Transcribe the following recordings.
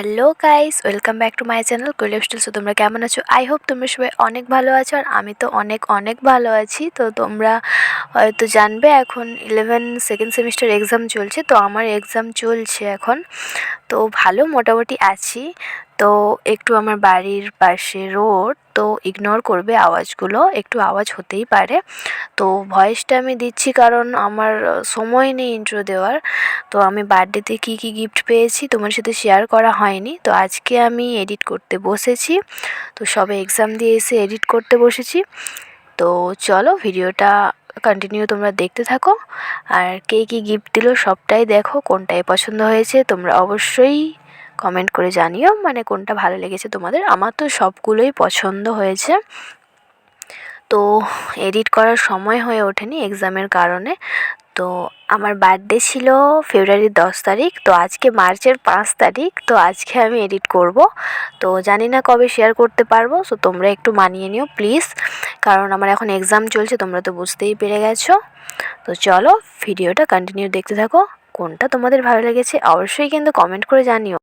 Hello guys welcome back to my channel কৈলেব hostel so তোমরা কেমন আছো? আই হোপ তোমরা সবাই অনেক ভালো আছো আর আমি তো অনেক অনেক ভালো আছি। তো তোমরা হয়তো জানবে, এখন ইলেভেন সেকেন্ড সেমিস্টার এক্সাম চলছে। তো আমার এক্সাম চলছে এখন। তো ভালো, মোটামুটি আছি। তো একটু আমার বাড়ির পাশে রোড তো ইগনোর করবে আওয়াজগুলো, একটু আওয়াজ হতেই পারে। তো ভয়েসটা আমি দিচ্ছি কারণ আমার সময় নেই ইন্ট্রো দেওয়ার। তো আমি বার্থডেতে কী কী গিফট পেয়েছি তোমার সাথে শেয়ার করা হয়নি। তো আজকে আমি এডিট করতে বসেছি। তো সবে এক্সাম দিয়ে এসে এডিট করতে বসেছি। তো চলো ভিডিওটা কন্টিনিউ তোমরা দেখতে থাকো। আর কে কী গিফট দিল সবটাই দেখো, কোনটাই পছন্দ হয়েছে, তোমরা অবশ্যই কমেন্ট করে জানিও মানে কোনটা ভালো লেগেছে তোমাদের। আমার তো সবগুলোই পছন্দ হয়েছে। তো এডিট করার সময় হয়ে ওঠেনি এক্সামের কারণে। তো আমার বার্থডে ছিল ফেব্রুয়ারির দশ তারিখ, তো আজকে মার্চের পাঁচ তারিখ, তো আজকে আমি এডিট করব। তো জানি না কবে শেয়ার করতে পারব সো তোমরা একটু মানিয়ে নিও প্লিজ কারণ আমার এখন এক্সাম চলছে, তোমরা তো বুঝতেই পেরে গেছো। তো চলো ভিডিওটা কন্টিনিউ দেখতে থাকো, কোনটা তোমাদের ভালো লেগেছে, অবশ্যই কিন্তু কমেন্ট করে জানিও।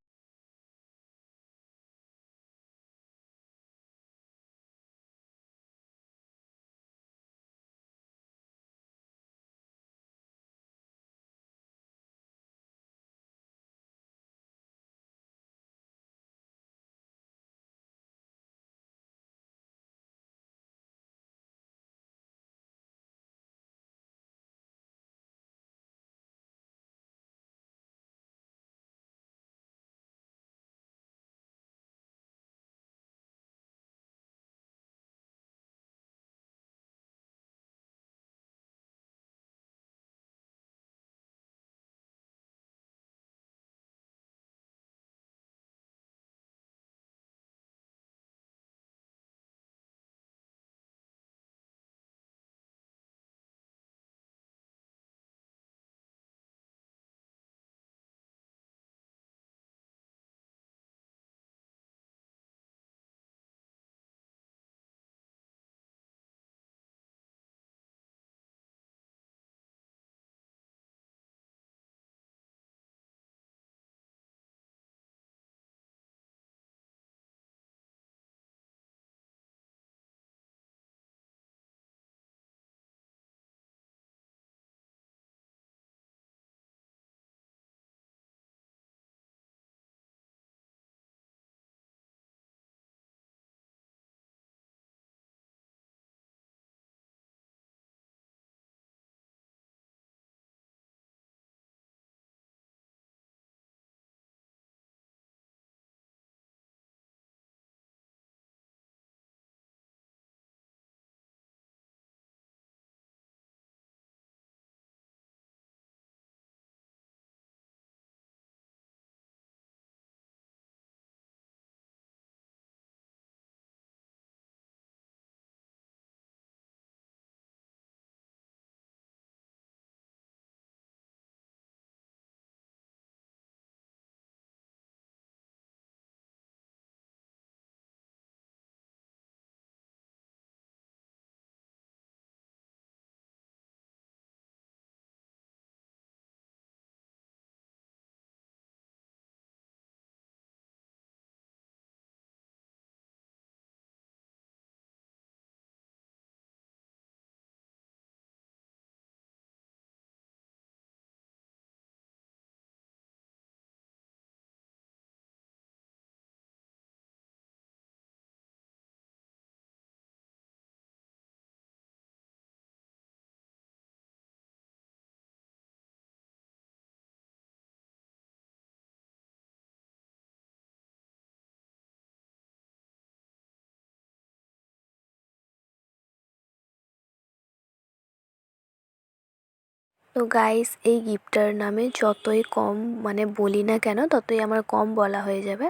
তো গাইস এই গিফটটার নামে যতই কম মানে বলি না কেন, ততই আমার কম বলা হয়ে যাবে।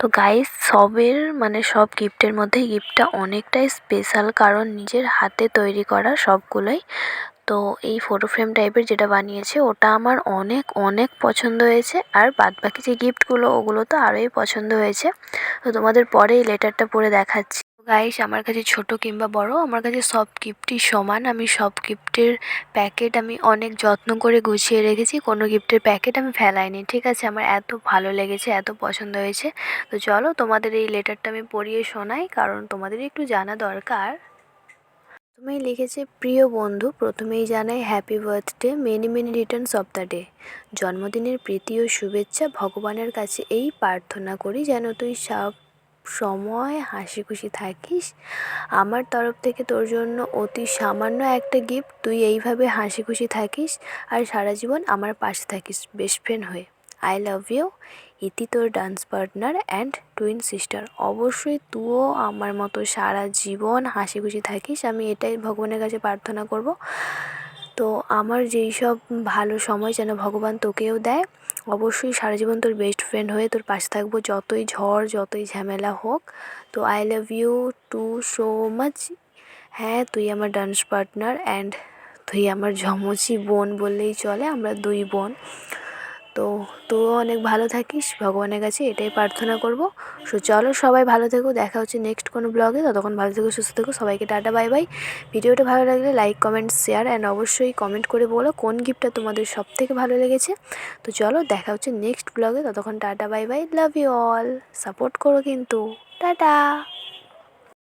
তো গাইস সবের মানে সব গিফটের মধ্যে গিফটটা অনেকটাই স্পেশাল কারণ নিজের হাতে তৈরি করা সবগুলোই। তো এই ফটো ফ্রেম টাইপের যেটা বানিয়েছে, ওটা আমার অনেক অনেক পছন্দ হয়েছে। আর বাদবাকি যে গিফটগুলো, ওগুলো তো আরোই পছন্দ হয়েছে। তো তোমাদের পরে এই লেটারটা পড়ে দেখাচ্ছি। গাইস আমার কাছে ছোট কিংবা বড়, আমার কাছে সব গিফটই সমান। আমি সব গিফটের প্যাকেট আমি অনেক যত্ন করে গুছিয়ে রেখেছি, কোনো গিফটের প্যাকেট আমি ফেলাইনি, ঠিক আছে? আমার এত ভালো লেগেছে, এত পছন্দ হয়েছে। তো চলো, তোমাদের এই লেটারটা আমি পড়িয়ে শোনাই, কারণ তোমাদের একটু জানা দরকার। তুমি লিখেছে, প্রিয় বন্ধু, প্রথমেই জানাই happy birthday many many returns of the day জন্মদিনের প্রীতি ও শুভেচ্ছা, ভগবানের কাছে এই প্রার্থনা করি যেন তুই সব সময় হাসি খুশি থাকিস। আমার তরফ থেকে তোর জন্য অতি সামান্য একটা গিফট তুই এইভাবে হাসি খুশি থাকিস আর সারা জীবন আমার পাশে থাকিস বেস্ট ফ্রেন্ড হয়ে। আই লাভ ইউ ইতি তোর dance partner and twin sister অবশ্যই তুইও আমার মতো সারা জীবন হাসি খুশি থাকিস। আমি এটাই ভগবানের কাছে প্রার্থনা করব। তো আমার যেই সব ভালো সময় যেন ভগবান তোকেও দেয় অবশ্যই সারা জীবন তোর বেস্ট ফ্রেন্ড হয়ে তোর পাশে থাকব। যতই ঝড়, যতই ঝামেলা হোক। তো I love you too so much হ্যাঁ তুই আমার ডান্স পার্টনার অ্যান্ড তুই আমার ঝমচি বোন বললেই চলে, আমরা দুই বোন। তো তুইও অনেক ভালো থাকিস, ভগবানের কাছে এটাই প্রার্থনা করব। সো চলো সবাই ভালো থেকো, দেখা হচ্ছে নেক্সট কোনো ব্লগে ততক্ষণ ভালো থেকো, সুস্থ থেকো, সবাইকে টাটা বাই বাই ভিডিওটা ভালো লাগলে লাইক কমেন্ট শেয়ার অ্যান্ড অবশ্যই কমেন্ট করে বলো কোন গিফটটা তোমাদের সব থেকে ভালো লেগেছে। তো চলো দেখা হচ্ছে নেক্সট ব্লগে ততক্ষণ tata bye bye love you all support করো কিন্তু। টাটা।